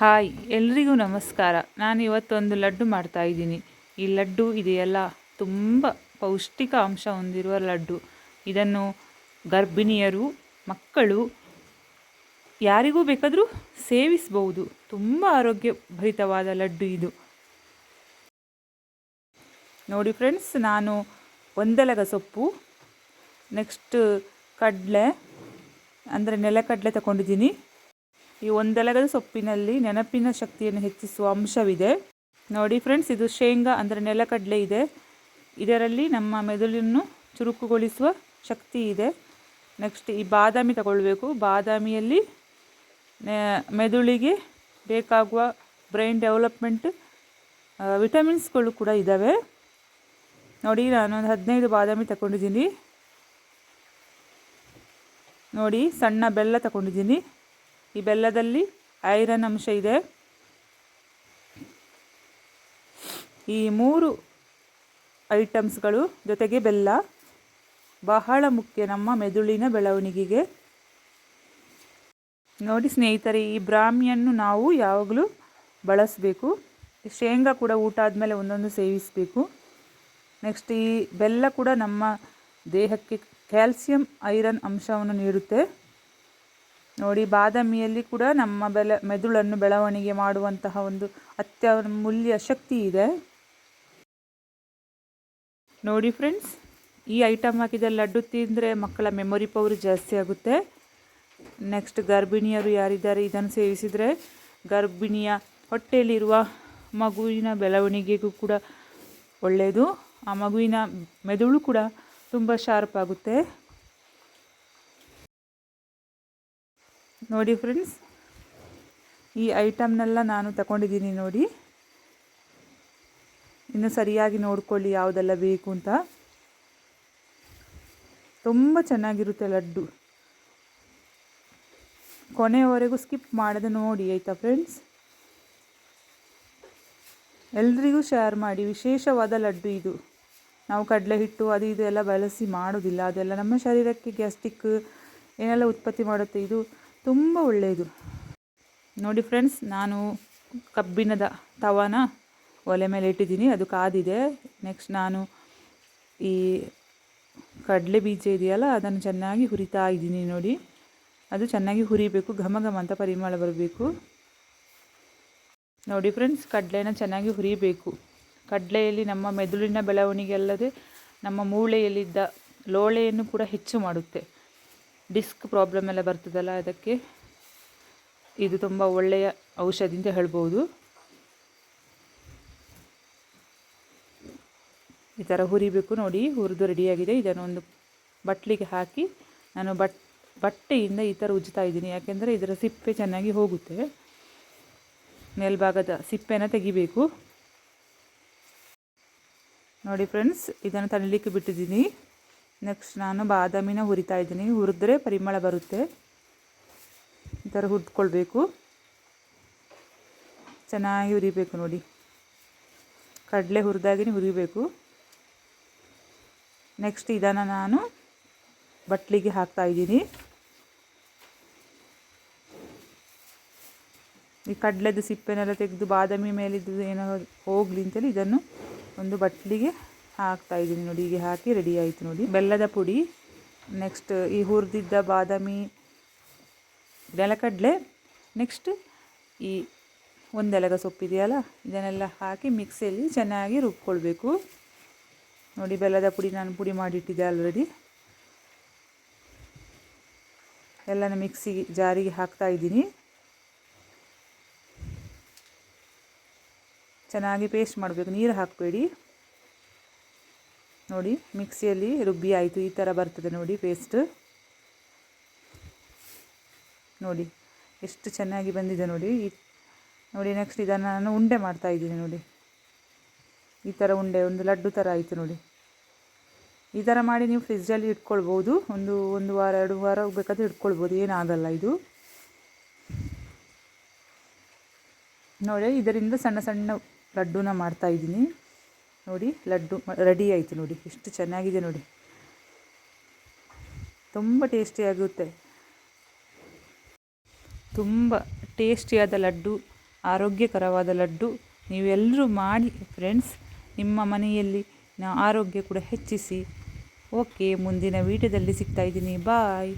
Hi, ಎಲ್ರಿಗೂ ನಮಸ್ಕಾರ. ನಾನು ಇವತ್ತೊಂದು ಲಡ್ಡು ಮಾಡ್ತಾ ಇದ್ದೀನಿ. ಈ ಲಡ್ಡು ಇದೆಯಲ್ಲ, ತುಂಬ ಪೌಷ್ಟಿಕ ಅಂಶ ಹೊಂದಿರುವ ಲಡ್ಡು. ಇದನ್ನು ಗರ್ಭಿಣಿಯರು, ಮಕ್ಕಳು ಯಾರಿಗೂ ಬೇಕಾದರೂ ಸೇವಿಸಬಹುದು ತುಂಬ ಆರೋಗ್ಯಭರಿತವಾದ ಲಡ್ಡು ಇದು. ನೋಡಿ ಫ್ರೆಂಡ್ಸ್, ನಾನು ಒಂದೆಲಗ ಸೊಪ್ಪು, ನೆಕ್ಸ್ಟ್ ಕಡಲೆ, ಅಂದರೆ ನೆಲಕಡಲೆ ತಗೊಂಡಿದ್ದೀನಿ. ಈ ಒಂದೆಲಗದ ಸೊಪ್ಪಿನಲ್ಲಿ ನೆನಪಿನ ಶಕ್ತಿಯನ್ನು ಹೆಚ್ಚಿಸುವ ಅಂಶವಿದೆ. ನೋಡಿ ಫ್ರೆಂಡ್ಸ್ ಇದು ಶೇಂಗಾ ಅಂದರೆ ನೆಲಕಡಲೆ ಇದೆ. ಇದರಲ್ಲಿ ನಮ್ಮ ಮೆದುಳನ್ನು ಚುರುಕುಗೊಳಿಸುವ ಶಕ್ತಿ ಇದೆ. ನೆಕ್ಸ್ಟ್ ಈ ಬಾದಾಮಿ ತಗೊಳ್ಬೇಕು. ಬಾದಾಮಿಯಲ್ಲಿ ಮೆದುಳಿಗೆ ಬೇಕಾಗುವ ಬ್ರೈನ್ ಡೆವಲಪ್ಮೆಂಟ್ ವಿಟಮಿನ್ಸ್ಗಳು ಕೂಡ ಇದ್ದಾವೆ ನೋಡಿ ನಾನು ಒಂದು ಹದಿನೈದು ಬಾದಾಮಿ ತಗೊಂಡಿದ್ದೀನಿ. ನೋಡಿ, ಸಣ್ಣ ಬೆಲ್ಲ ತಗೊಂಡಿದ್ದೀನಿ. ಈ ಬೆಲ್ಲದಲ್ಲಿ ಐರನ್ ಅಂಶ ಇದೆ. ಈ ಮೂರು ಐಟಮ್ಸ್ಗಳು ಜೊತೆಗೆ ಬೆಲ್ಲ, ಬಹಳ ಮುಖ್ಯ ನಮ್ಮ ಮೆದುಳಿನ ಬೆಳವಣಿಗೆಗೆ. ನೋಡಿ ಸ್ನೇಹಿತರೆ, ಈ ಬ್ರಾಹ್ಮಿಯನ್ನು ನಾವು ಯಾವಾಗಲೂ ಬಳಸಬೇಕು. ಶೇಂಗಾ ಕೂಡ ಊಟ ಆದಮೇಲೆ ಒಂದೊಂದು ಸೇವಿಸಬೇಕು. ನೆಕ್ಸ್ಟ್ ಈ ಬೆಲ್ಲ ಕೂಡ ನಮ್ಮ ದೇಹಕ್ಕೆ ಕ್ಯಾಲ್ಸಿಯಂ ಐರನ್ ಅಂಶವನ್ನು ನೀಡುತ್ತೆ. ನೋಡಿ, ಬಾದಾಮಿಯಲ್ಲಿ ಕೂಡ ನಮ್ಮ ಬೆಲ, ಮೆದುಳನ್ನು ಬೆಳವಣಿಗೆ ಮಾಡುವಂತಹ ಒಂದು ಅತ್ಯಮೂಲ್ಯ ಶಕ್ತಿ ಇದೆ. ನೋಡಿ ಫ್ರೆಂಡ್ಸ್ ಈ ಐಟಮ್ ಹಾಕಿದ ಲಡ್ಡು ತಿಂದರೆ ಮಕ್ಕಳ ಮೆಮೊರಿ ಪವರ್ ಜಾಸ್ತಿ ಆಗುತ್ತೆ. ನೆಕ್ಸ್ಟ್ ಗರ್ಭಿಣಿಯರು ಯಾರಿದ್ದಾರೆ, ಇದನ್ನು ಸೇವಿಸಿದರೆ ಗರ್ಭಿಣಿಯ ಹೊಟ್ಟೆಯಲ್ಲಿರುವ ಮಗುವಿನ ಬೆಳವಣಿಗೆಗೂ ಕೂಡ ಒಳ್ಳೆಯದು. ಆ ಮಗುವಿನ ಮೆದುಳು ಕೂಡ ತುಂಬ ಶಾರ್ಪ್ ಆಗುತ್ತೆ. ನೋಡಿ ಫ್ರೆಂಡ್ಸ್. ಈ ಐಟಮ್ನೆಲ್ಲ ನಾನು ತಗೊಂಡಿದ್ದೀನಿ ನೋಡಿ. ಇನ್ನು ಸರಿಯಾಗಿ ನೋಡ್ಕೊಳ್ಳಿ ಯಾವುದೆಲ್ಲ ಬೇಕು ಅಂತ. ತುಂಬ ಚೆನ್ನಾಗಿರುತ್ತೆ ಲಡ್ಡು. ಕೊನೆಯವರೆಗೂ ಸ್ಕಿಪ್ ಮಾಡದೆ ನೋಡಿ, ಆಯಿತಾ ಫ್ರೆಂಡ್ಸ್? ಎಲ್ರಿಗೂ ಶೇರ್ ಮಾಡಿ, ವಿಶೇಷವಾದ ಲಡ್ಡು ಇದು. ನಾವು ಕಡಲೆ ಹಿಟ್ಟು ಅದು ಇದು ಎಲ್ಲ ಬಳಸಿ ಮಾಡೋದಿಲ್ಲ. ಅದೆಲ್ಲ ನಮ್ಮ ಶರೀರಕ್ಕೆ ಗ್ಯಾಸ್ಟಿಕ್ ಏನೆಲ್ಲ ಉತ್ಪತ್ತಿ ಮಾಡುತ್ತೆ ಇದು ತುಂಬ ಒಳ್ಳೆಯದು. ನೋಡಿ ಫ್ರೆಂಡ್ಸ್, ನಾನು ಕಬ್ಬಿಣದ ತವನ ಒಲೆ ಮೇಲೆ ಇಟ್ಟಿದ್ದೀನಿ, ಅದು ಕಾದಿದೆ. ನೆಕ್ಸ್ಟ್ ನಾನು ಈ ಕಡಲೆ ಬೀಜ ಇದೆಯಲ್ಲ, ಅದನ್ನು ಚೆನ್ನಾಗಿ ಹುರಿತಾ ಇದ್ದೀನಿ ನೋಡಿ. ಅದು ಚೆನ್ನಾಗಿ ಹುರಿಬೇಕು, ಘಮ ಘಮ ಅಂತ ಪರಿಮಳ ಬರಬೇಕು. ನೋಡಿ ಫ್ರೆಂಡ್ಸ್, ಕಡಲೆನ ಚೆನ್ನಾಗಿ ಹುರಿಬೇಕು. ಕಡಲೆಯಲ್ಲಿ ನಮ್ಮ ಮೆದುಳಿನ ಬೆಳವಣಿಗೆ ಅಲ್ಲದೆ ನಮ್ಮ ಮೂಳೆಯಲ್ಲಿದ್ದ ಲೋಳೆಯನ್ನು ಕೂಡ ಹೆಚ್ಚು ಮಾಡುತ್ತೆ. ಡಿಸ್ಕ್ ಪ್ರಾಬ್ಲಮ್ ಎಲ್ಲ ಬರ್ತದಲ್ಲ ಅದಕ್ಕೆ ಇದು ತುಂಬ ಒಳ್ಳೆಯ ಔಷಧಿ ಅಂತ ಹೇಳ್ಬೋದು. ಈ ಥರ ಹುರಿಬೇಕು ನೋಡಿ, ಹುರಿದು ರೆಡಿಯಾಗಿದೆ ಇದನ್ನು ಒಂದು ಬಟ್ಲಿಗೆ ಹಾಕಿ ನಾನು ಬಟ್, ಬಟ್ಟೆಯಿಂದ ಈ ಥರ ಉಜ್ತಾ ಇದ್ದೀನಿ. ಯಾಕೆಂದರೆ ಇದರ ಸಿಪ್ಪೆ ಚೆನ್ನಾಗಿ ಹೋಗುತ್ತೆ. ಮೇಲ್ಭಾಗದ ಸಿಪ್ಪೆನ ತೆಗಿಬೇಕು. ನೋಡಿ ಫ್ರೆಂಡ್ಸ್ ಇದನ್ನು ತಳ್ಳಲಿಕ್ಕೆ ಬಿಟ್ಟಿದ್ದೀನಿ. ನೆಕ್ಸ್ಟ್ ನಾನು ಬಾದಾಮಿನ ಹುರಿತಾ ಇದ್ದೀನಿ. ಹುರಿದ್ರೆ ಪರಿಮಳ ಬರುತ್ತೆ. ಈ ಥರ ಹುರಿದ್ಕೊಳ್ಬೇಕು. ಚೆನ್ನಾಗಿ ಹುರಿಬೇಕು ನೋಡಿ. ಕಡಲೆ ಹುರಿದಾಗಿನೇ ಹುರಿಬೇಕು. ನೆಕ್ಸ್ಟ್ ಇದನ್ನು ನಾನು ಬಟ್ಲಿಗೆ ಹಾಕ್ತಾ ಇದ್ದೀನಿ. ಈ ಕಡಲೆದು ಸಿಪ್ಪೆನೆಲ್ಲ ತೆಗೆದು ಬಾದಾಮಿ ಮೇಲಿದ್ದು ಏನೋ ಹೋಗಲಿ ಅಂತೇಳಿ ಇದನ್ನು ಒಂದು ಬಟ್ಲಿಗೆ ಹಾಕ್ತಾ ಇದ್ದೀನಿ ನೋಡಿ, ಹೀಗೆ ಹಾಕಿ ರೆಡಿ ಆಯಿತು ನೋಡಿ. ಬೆಲ್ಲದ ಪುಡಿ ನೆಕ್ಸ್ಟ್ ಈ ಹುರಿದಿದ್ದ ಬಾದಾಮಿ ನೆಲಕಡಲೆ ನೆಕ್ಸ್ಟ್ ಈ ಒಂದೆಲಗ ಸೊಪ್ಪಿದೆಯಲ್ಲ ಇದನ್ನೆಲ್ಲ ಹಾಕಿ ಮಿಕ್ಸಿಯಲ್ಲಿ ಚೆನ್ನಾಗಿ ರುಬ್ಕೊಳ್ಬೇಕು. ನೋಡಿ, ಬೆಲ್ಲದ ಪುಡಿ ನಾನು ಪುಡಿ ಮಾಡಿಟ್ಟಿದ್ದೆ ಆಲ್ರೆಡಿ ಎಲ್ಲನ ಮಿಕ್ಸಿಗೆ ಜಾರಿಗೆ ಹಾಕ್ತಾ ಇದ್ದೀನಿ. ಚೆನ್ನಾಗಿ ಪೇಸ್ಟ್ ಮಾಡಬೇಕು. ನೀರು ಹಾಕಬೇಡಿ. ನೋಡಿ, ಮಿಕ್ಸಿಯಲ್ಲಿ ರುಬ್ಬಿ ಆಯಿತು. ಈ ಥರ ಬರ್ತದೆ ನೋಡಿ ಪೇಸ್ಟ್ ನೋಡಿ, ಎಷ್ಟು ಚೆನ್ನಾಗಿ ಬಂದಿದೆ ನೋಡಿ. ನೋಡಿ ನೆಕ್ಸ್ಟ್ ಇದನ್ನು ನಾನು ಉಂಡೆ ಮಾಡ್ತಾ ಇದ್ದೀನಿ ನೋಡಿ. ಈ ಥರ ಉಂಡೆ, ಒಂದು ಲಡ್ಡು ಥರ ಆಯಿತು ನೋಡಿ. ಈ ಥರ ಮಾಡಿ ನೀವು ಫ್ರಿಜ್ಜಲ್ಲಿ ಇಟ್ಕೊಳ್ಬೋದು. ಒಂದು ಒಂದು ವಾರ, ಎರಡು ವಾರ ಬೇಕಾದರೆ ಇಟ್ಕೊಳ್ಬೋದು. ಏನಾಗಲ್ಲ ಇದು. ನೋಡಿ, ಇದರಿಂದ ಸಣ್ಣ ಸಣ್ಣ ಲಡ್ಡುನ ಮಾಡ್ತಾಯಿದ್ದೀನಿ ನೋಡಿ, ಲಡ್ಡು ರೆಡಿ ಆಯಿತು ನೋಡಿ. ಎಷ್ಟು ಚೆನ್ನಾಗಿದೆ ನೋಡಿ. ತುಂಬ ಟೇಸ್ಟಿಯಾಗುತ್ತೆ ತುಂಬ ಟೇಸ್ಟಿಯಾದ ಲಡ್ಡು, ಆರೋಗ್ಯಕರವಾದ ಲಡ್ಡು. ನೀವೆಲ್ಲರೂ ಮಾಡಿ ಫ್ರೆಂಡ್ಸ್ ನಿಮ್ಮ ಮನೆಯಲ್ಲಿ ಆರೋಗ್ಯ ಕೂಡ ಹೆಚ್ಚಿಸಿ. ಓಕೆ ಮುಂದಿನ ವೀಡಿಯೋದಲ್ಲಿ ಸಿಗ್ತಾ ಇದ್ದೀನಿ. ಬಾಯ್